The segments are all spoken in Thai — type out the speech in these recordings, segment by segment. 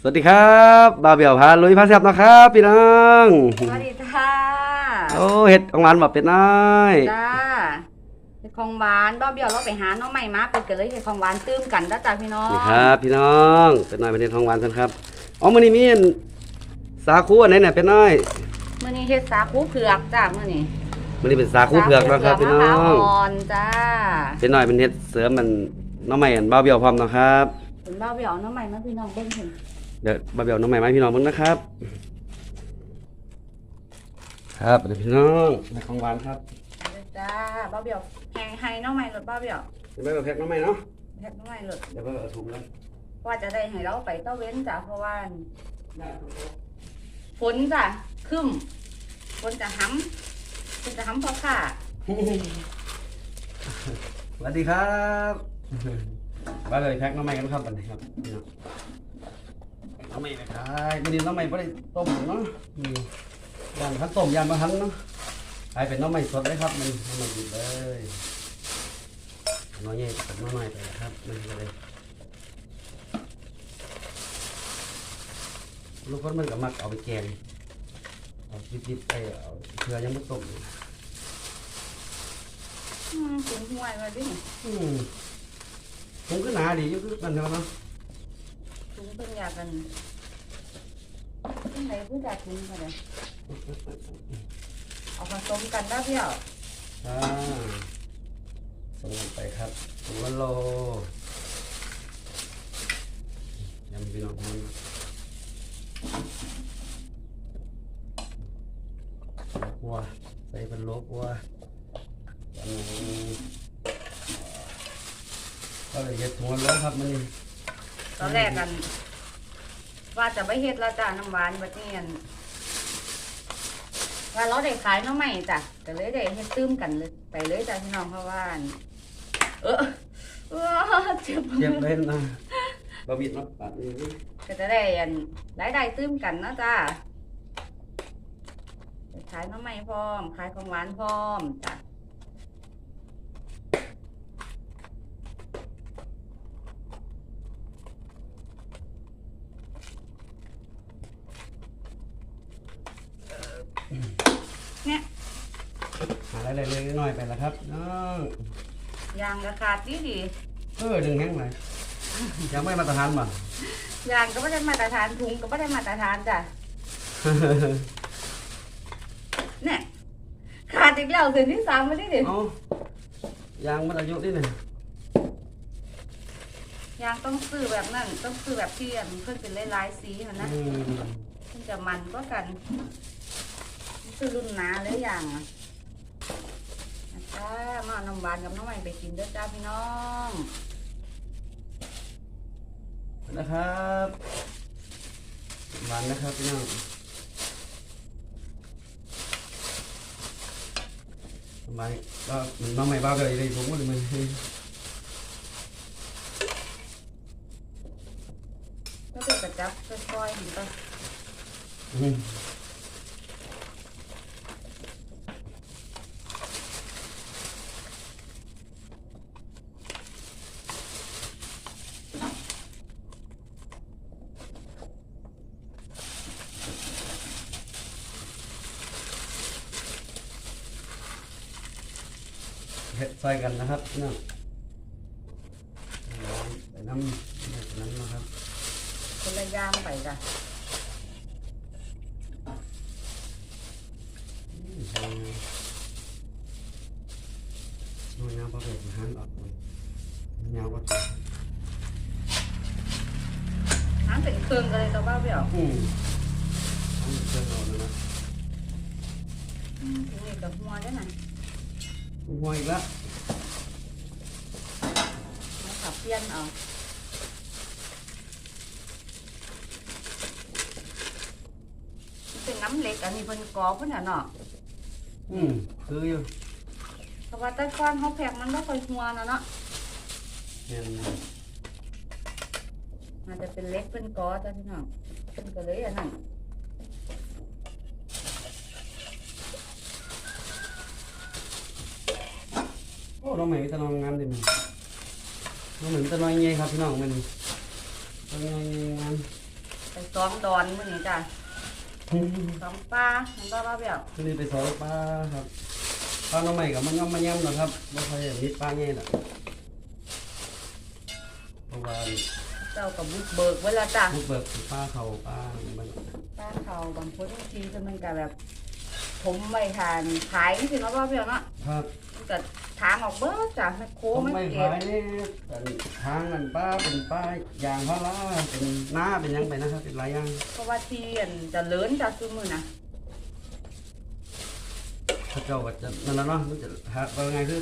สวัสดีครับบาวเบี่ยวพาลุยพาแซบนะครับพี่น้องสวัสดีค่ะโอ้เห็ดของหวานแบบเป็ดน้อยจ้าเห็ดของหวานบ่เบี้ยวเราไปหาน้องใหม่มาเป็นกันเลยเห็ดของหวานตื้มกันนะจ้าพี่น้องนี่ครับ พี่น้องเป็ดน้อยเป็นเห็ดของหวานกันครับอ๋อมื้อนี้มีอันสาคูอันไหนเนี่ยเป็ดน้อยมื้อนี้เฮ็ดสาคูเผือกจ้ามื้อนี้มื้อนี้เป็นสาคูเผือกนะครับพี่น้อมะพร้าวงอ่อนจ้าเป็ดน้อยเป็นเห็ดเสริมมันน้องใหม่อันบาวเบี่ยวพร้อมนะครับเป็นบ่เบี้ยวน้องใหม่มาพี่น้องเบิ่งเห็น เดี๋ยวบาวเบี่ยวน้องใหม่มาให้พี่น้องเบิ่งนะครับ ครับเดี๋ยวพี่น้องเห็ดของหวานครับเด้อจ้าบ่เบี้ยวแหงให้น้องใหม่รถบ่เบี้ยวเดี๋ยวไปเอาแพ็คน้องใหม่เนาะเฮ็ดน้องใหม่รถเดี๋ยวไปเอาถุงแล้วว่าจะได้ให้เราไปเต้าเว้นจ้าเพราะว่าฝนจ้ะครึ้มฝนจะห้ำฝนจะห้ำพอค่ะสวัสดีครับบ้านเลยแพ็คน้ำใหม่กันครับวันนี้ครับ พี่น้องน้ำใหม่ไปขายวันนี้น้ำใหม่ไม่ได้ต้มเนาะมีย่างทันต้มย่างมาทันเนาะขายเป็นน้ำใหม่สดเลยครับ มันน้ำใหม่ดีเลยน้อยใหญ่กับน้อยใหม่ไปครับมันก็เลยลูกคนมันก็มักเอาไปแกงเอาจิบๆไปเอาเพื่อยังไม่ต้มอยู่อืมถึงห่วยมาดิอืมผมก็หนาดีอยู่คือกันเนาะถุงเพิ่งอยากกัน ที่ไหนผู้จัดถุงกันเลยเอาผสมกันได้เพี่ยวอ่าส่งกันไปครับถุงละโลยำพี่น้องมันวัวใส่เป็นโลกวัวก็เลยเย็ดหัวแล้วครับมันนี่ตอนแรกกัน ว่าจะไม่เฮ็ดแล้วจ้าน้ำหวานบัดนี้อั่นว่าเราได้ขายน้ำใหม่จ้ะก็เลยได้เฮ็ดตื้มกันเลยไปเลยจ้ะพี่น้องเพราะว่าอั่นเออเออเจ็บเจ็บเล่นนะบะบิดเนาะปัดนี่ก็จะได้อันรายได้ตื้มกันเนาะจ้าได้ขายน้ำใหม่พร้อมขายของหวานพร้อมจ้ะ เนี่ยหาอะไรเลยๆหน่อยไปแล้วครับน้องยางก็ขาดดีดีเออดึงแห้งเลยยังไม่มาตรฐานบ่ยางก็ไม่ได้มาตรฐานถุงก็ไม่ได้มาตรฐานจ้ะเนี่ยขาดอีกแล้วเส้นที่สามมาดิดิเอายางมันอายุนี่หนึ่งยางต้องซื้อแบบนั้นต้องซื้อแบบที่อันเพิ่นเป็นลายๆสีเห็นนะอืมมันจะมันก็กัน ซื้อรุ่นหนาเลยอย่างอะนะจ้ามาเอาน้ำหวานกับน้ำใหม่ไปกินเด้อจ้าพี่น้อง นะครับหวานนะครับพี่น้องทำไมก็มันมาใหม่บ้าเลยเลยผมก็เลยมันก็เป็นกระจับค่อยๆเห็นปะ เห็ดใส่กันนะครับพี่น้องใส่น้ำใส่น้ำนะครับคนละอย่างไปจ้ะ nó nhau bao giờ hắn ở nhau có หางเป็นเครื่องกันเลยตัวบ้าเปล่า ừ hắn chơi rồi nữa อืมถึงนี่กับหัวได้ไหม quay quá มาขับเพี้ยนเอามันเป็นน้ำเหล็กอันนี้เป็นกรอบเพิ่นน่ะเนาะ ừ cứ yêu เพราะว่าแต่ก่อนเขาแพกมันบ่ค่อยหัวนะเนาะ nên อาจจะเป็นเล็กเป็นกอจ้ะพี่น้องเป็นก็เลยอันนั้น ô nó mày ta nó ngắn thì mình nó mình ta nói nhây ครับพี่น้องมัน nó nhây ngắn ไปสองดอนมื้อนี้จ้ะสองปลาเห็นบ่บ้าเบี้ยววันนี้ไปสอนปลาครับปลาหน้องใหม่กับมันย่อมมันย่ำนะครับไม่ค่อยมิดปลาเงี้ยน่ะเพราะว่าเจ้ากับบุกเบิกไว้แล้วจ้ะลูกเบิกปลาเขาปลามันปลาเขาบางคนบางทีก็มันก็แบบผมไว้ทานขายนี่สิเนาะบ้าเบี้ยวเนาะครับมันก็ ทางออกเบิดจ้ะแม่โคผมมันไม่เก็บขายนี่เป็นทางนั่นป้าเป็นป้ายางพาราเป็นหน้าเป็นหยังไปนะครับเป็นหลายอย่างเพราะว่าที่อันจะเลินจ้ะซุมื้อน่ะถ้าเจ้าก็จะนั่นแหละเนาะมันจะหาว่าไงคือ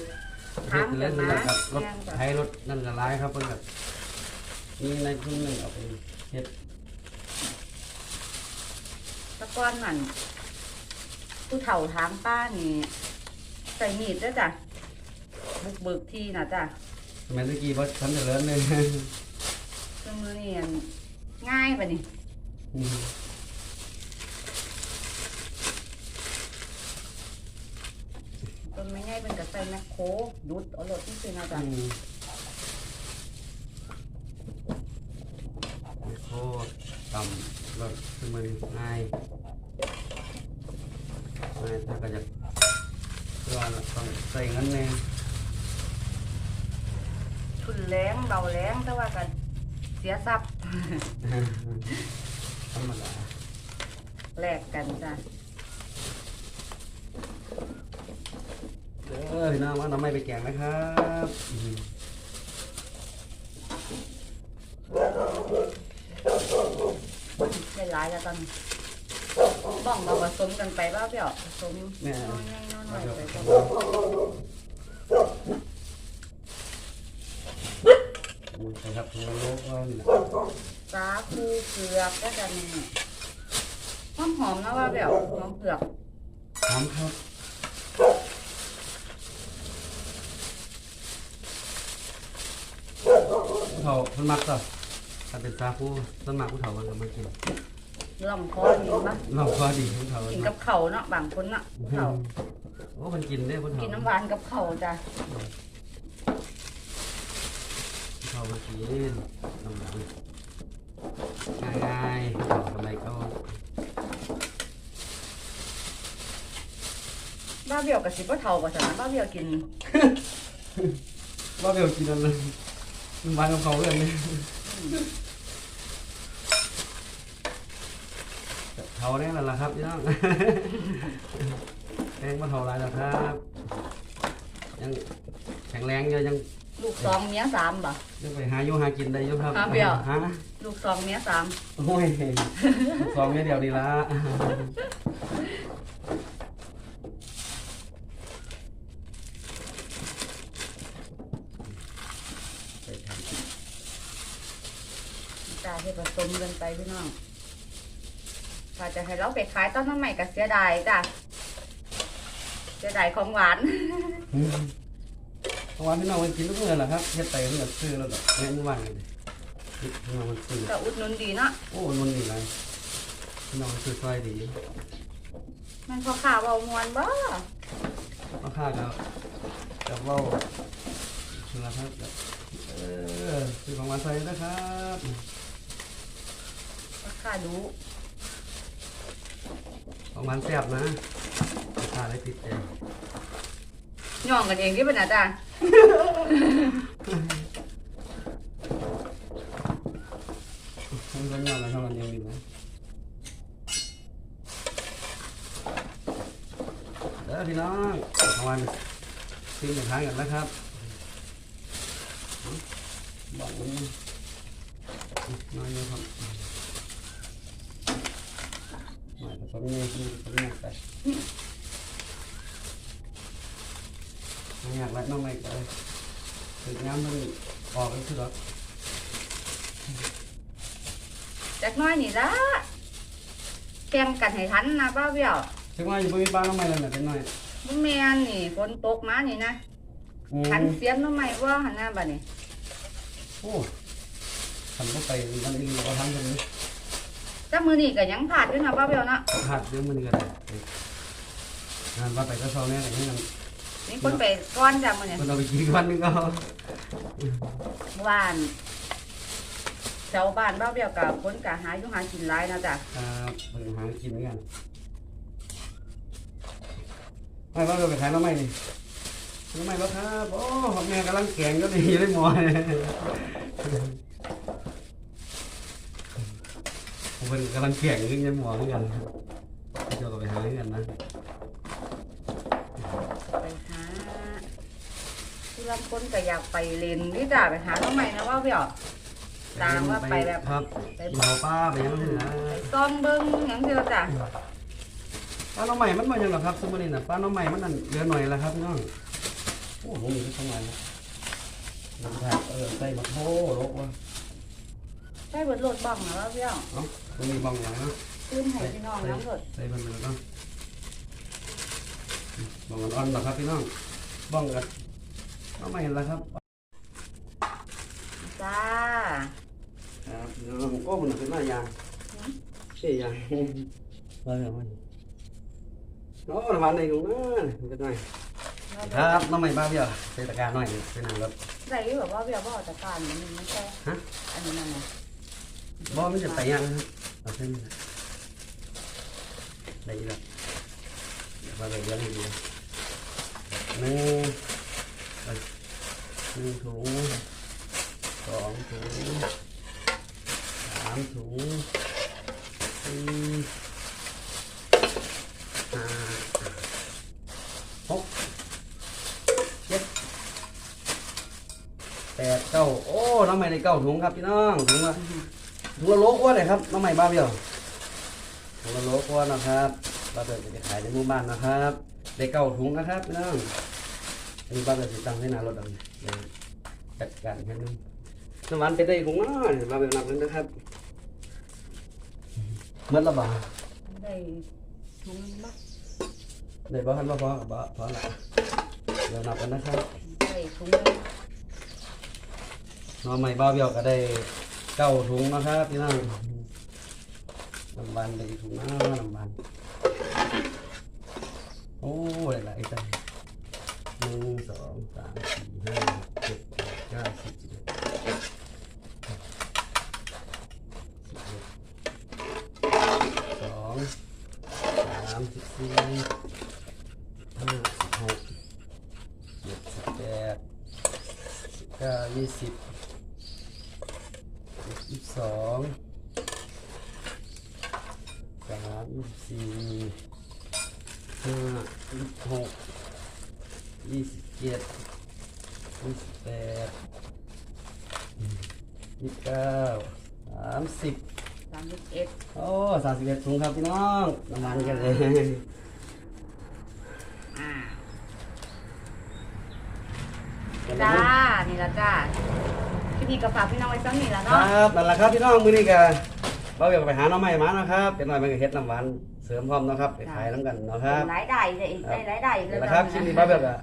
ทางเล่นจะมันมากับรถแม่นจ้ะไทยรถนั่นก็หลายครับเพิ่นกับมีในทุนหนึงเอาไปเฮ็ดแตะก้อนนั่นผู้เฒ่าทางป้านี่ใส่มีดด้วยจ้ะ บุกเบิกที่น่ะจ้ะสมัยตะกี้บ่ทันจะเลิศเลยซึ่งมือนี่อันง่ายปะนี่อืมต้นไม้ง่ายเป็นกระใส่แมคโครดุดเอารถที่ซื้อนะจ๊ะอืมโคตรต่ำรถคือมันง่ายง่ายถ้าก็จะเพื่อว่าต้องใส่เงินแน่ทุนแรง เบาแรงแต่ว่าก็เสียทรัพย์ ธรรมดาแลกกันจ้ะเออพี่น้องว่าน้ำไม่ไปแกงนะครับอืมได้หลายแล้วตอนนี้บ้องเราผสมกันไปบ้าเปล่าผสมแม่น้อยๆน้อยๆไปจ้ะอุ้ยไป ครับทุกโลกว่านี่นะสาคูเผือกก็จะมีหอมหอมๆนะว่าเปล่าหอมเผือกหอมครับผู้เฒ่าเพิ่นมักต่อถ้าเป็นซาคูต้นหมากผู้เฒ่ามันก็มากินล่องคอดีปะเราพอดีผู้เฒ่ากินมักับเข่าวเนาะบางคนเนาะเข่าวโอ้มันกินได้ผู้เฒ่ากินน้ำหวานกับเข่าวจ้ะผู้ เฒ่ามากินน้ำหนักง่ายๆผู้เฒ่าสมัยก่อนบ้าเบี้ยวกับสิบ่เท่ากับสนะบ้าเบี้ยวกินว่าเบลกินอะไรมันวางกับเขาเลยเนี่ยเท่าแน่แล้วล่ะครับพี่น้องแข็งมาเท่าไรแล้วครับ ยังแข็งแรงอยู่ยัง ลูกสองเมียสามบ่ยังไปหาอยู่หากินได้อยู่ครับหาเปรี้ยว ฮะลูกสองเมียสามโอ้ยสองเม็ดเดียวดีละไปทำจ้าให้ผสมกันไปพี่น้อง ถ้าจะให้เราไปขายต้นน้ำใหม่ก็เสียดายจ้ะเสียดายของหวานอืม เพราะว่าพี่น้องมันกินทุกมื้อแหละครับเฮ็ดไปเพื่อซื้อแล้วก็แม่นว่างเลยพี่น้องมันซื้อ ก็อุดหนุนดีเนาะโอ้มันนี่ไรพี่น้องมันซื้อซอยดีมันพอข่าวเบามวนบ่ราคาก็กับเว่าคือราคาแบบเออซื้อของหวานใส่นะครับพอข่าดูของหวานแซ่บนะราคาได้ติดใจย่องกันเองที่เป็นอาจารย์ มันก็ยอดแล้วเท่านั้นเองดีไหมเด้อพี่น้องของหวานซื้ออย่งทางกันนะครับบอกมันน้อยเยอะครับหน่อยผสมเงี้ยผสมเงี้ยไปไม่อยากไล่น้องไม่ก็เลย ถึงน้ำมันออกก็คือหรอกจักหน้อยนี่ละแข่งกันให้ทันนะบ้าเบี้ยวถึงว่าอยู่บนบ้านน้องไม่เลยนะเป็นหน่อยบ่แม่นนี่ฝนตกมานี่นะอืมขันเสียมน้ำใหม่ว่าหันหน้าบัดนี้โอ้ทำก็ไปมันอีกเราทำกันนี้จ้ามือนี่ก็ยังผาดอยู่นะบ้าเบี้ยวเนาะหัดเดี๋ยวมันก็ได้งานว่าไปก็เศร้าแน่แต่นี่มัน มีคนไปก้อนจ้ามือนี่มันเอาไปกี่วันนึงก็วานแถวบ้านบ้าเบี้ยวกับคนกะหาอยู่หากินหลายนะจ๊ะครับเพิ่งหากินเหมือนกันไม่ว่าเราไปขายน้ำไม้นี่น้ำไม้บ่ครับโอ้ของแม่กำลังแกงก็ดีอยู่ได้หมอเนี่ยผมเป็นกำลังแกงขึ้นยังหมอเหมือนกันเจ้าก็ไปหาเหมือนกันนะ ไปหา ที่ลำคนก็อยากไปเล่นนี่จ้ะไปหาน้องใหม่นะว่าเบี้ยวตามว่าไปแบบครับไปเมาป้าไปยังไงนะไปซ่อมเบิ้งหยังเดียวจ้ะป้าน้องใหม่มันมาอย่างหรอครับสมมุติน่ะป้าน้องใหม่มันนั่นเหลือหน่อยแล้วครับพี่น้องโอ้โหมีทั้งวันนะน้ำผักเออใส่มะโถโลกว่ะใช่เบิดโหลดบ้องนะว่าเบี้ยวเอ้ามันมีบางอย่างเนาะขึ้นให้พี่น้องน้ำเบิดใส่มันไปแล้วก็บางอ่อนๆหรอครับพี่น้องบ้องกัน น้องใหม่เห็นแล้วครับจ้าครับพี่น้องโอ้มันเป็นหน้ายางเชี่ยยางว่าอย่างไรโอ้ระวังในกูนะเป็นไงครับน้องใหม่บ้าเบี้ยใส่ตะกร้ารหน่อยเป็นหนังรถได้อยู่แบบว่าเบี้ยวว่าจัดการมันไม่ใช่ฮะอันนี้นั่นนะบ่มันจะไปยังนะครับเอาเส้นนี้นะได้อยินแล้วเดี๋ยวมาเลยเลี้ยงให้ดีนะหนึ่งไป หนึ่งถุงสองถุงสามถุงสี่ห้าหกเจ็ดแปดเก้าโอ้น้องใหม่ได้เก้าถุงครับพี่น้องถุงละถุงละโลกว่าเลยครับน้องใหม่บ้าเบียวถุงละโลกว่านะครับบ้าเบี้ยวจะไปขายในหมู่บ้านนะครับได้เก้าถุงนะครับพี่น้อง อันนี้บ้าเบี้ยวจะตั้งให้หนารถเอาเดี๋ยวจัดการแค่นึงน้ำหวานไปได้ถุงน้อยบ้าเบี้ยวนับเลยนะครับเมื่อละบาทได้ถุงบ้าได้บ้านบ้าพอบ้าพอละเดี๋ยวนับกันนะครับได้ถุงหนึ่งน้องใหม่บ้าเบี้ยวก็ได้เก้าถุงนะครับพี่น้องน้ำหวานได้อีกถุงน้ำน้ำหวานโอ้หลายๆจัง หนึ่งสองสามสี่ห้าหกเจ็ดแปดเก้าสิบสิบเอ็ดสิบเอ็ดสองสามสิบสี่ห้าสิบหกเจ็ดสิบแปดสิบเก้ายี่สิบสองสามยี่สิบสี่ห้ายี่สิบหก ยี่สิบเจ็ดยี่สิบแปด ยี่สิบเก้าสามสิบสามสิบเอ็ดโอ้สามสิบเอ็ดถุงครับพี่น้องน้ำมันกันเลยอ่าจ้า นี่ละจ้าพี่นี่กับฝากพี่น้องไว้สักนี่ละคเนาะรับนั่นแหละครับพี่น้องมื้อนี้ก็เราอยากไปหาน้องใหม่มานะครับเป็นหน่อยมันก็เฮ็ดน้ำหวานเสริมพร้อมเนาะครับไปขายน้ำกันเนาะครับเป็นรายได้ได้อีกได้รายได้อีกนั่นแหแล้ละวครับคลิปนี้บ้าเบิกอะ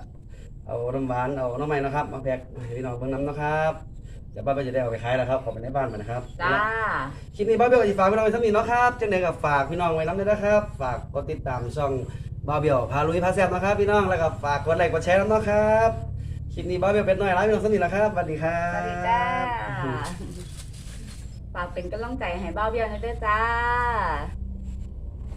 เอาน้ำหวานเอาน้องใหม่นะครับ มาแพ็คให้พี่น้องเบิ่งน้ำนะครับ เดี๋ยวบ้าเบิกจะได้เอาไปขายแล้วครับขอไปในบ้านมานะครับ จ้า คลิปนี้บ้าเบลก็จะฝากพี่น้องไว้สักนิดเนาะครับจังเดกับฝากพี่น้องไว้น้ำด้วยนะครับ ฝากกดติดตามช่องบ้าเบลพาลุยพาแซ่บนะครับ พี่น้องแล้วก็ฝากกดไลค์กดแชร์น้ำเนาะครับคลิปนี้บ้าเบลเป็นหน่อยร้ายพี่น้องสักนิดแล้วครับสวัสดีครับสวัสดีจ้า ฝากเป็นกำลังใจให้บ้าวเบี้ยวหนะเด้อจ้า